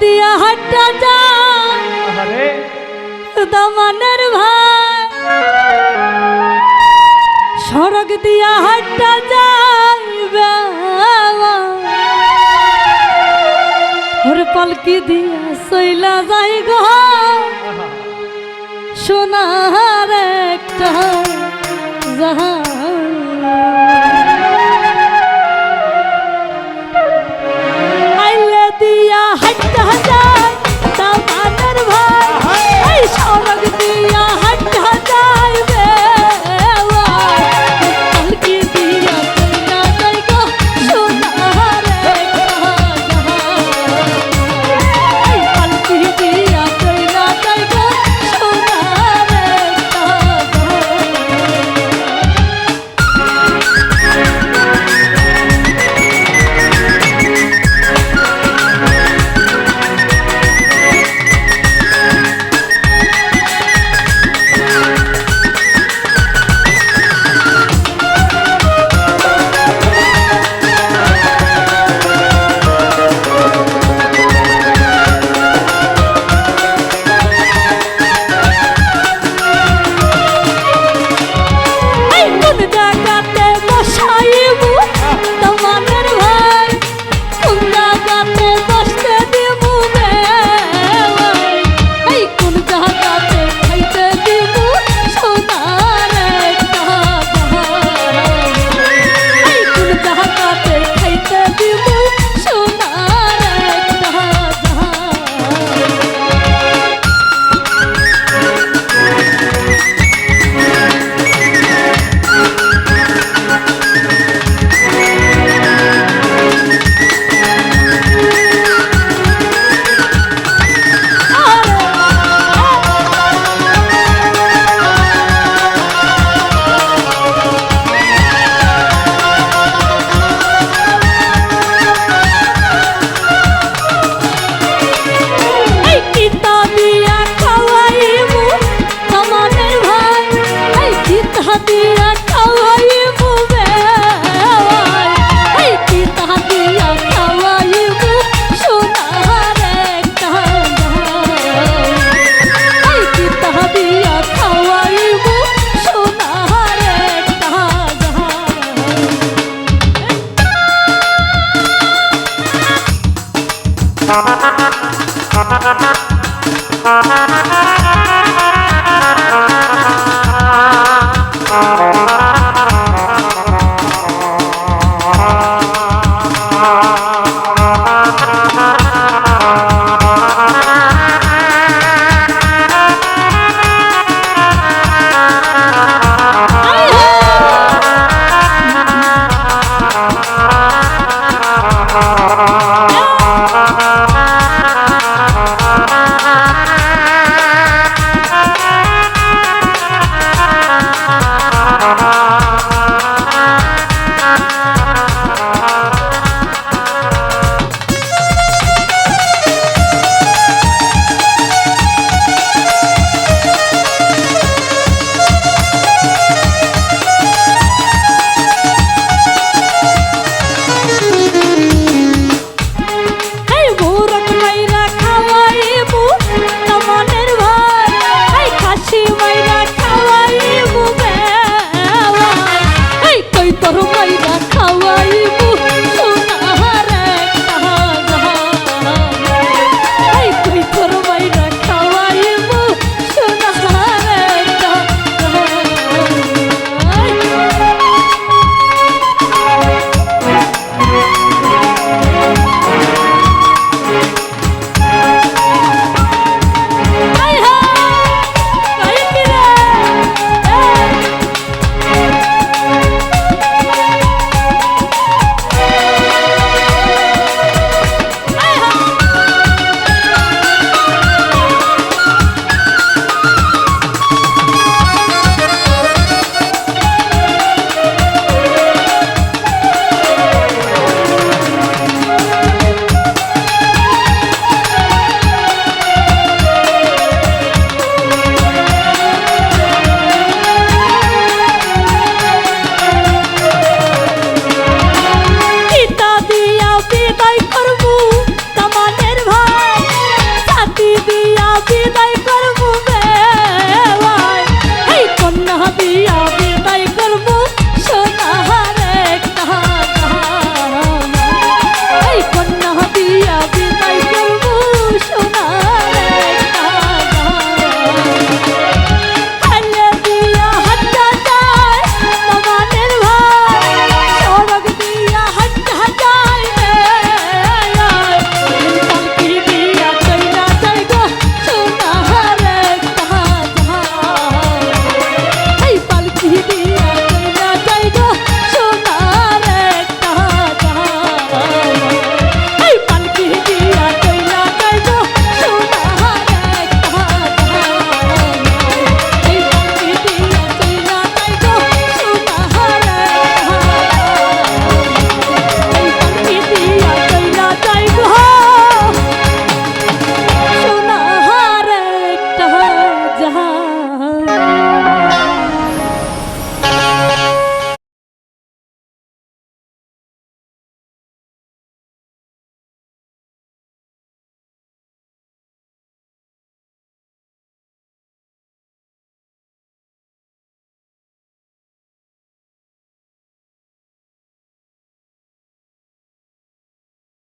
দিয়া হাটটা যা দমনের ভাই সড়ক দিয়া হাটটা যাইবে ওর পালকি দিয়া সইলা যাই গো। সোনার একটা জাহাজ Ha ha ha ha!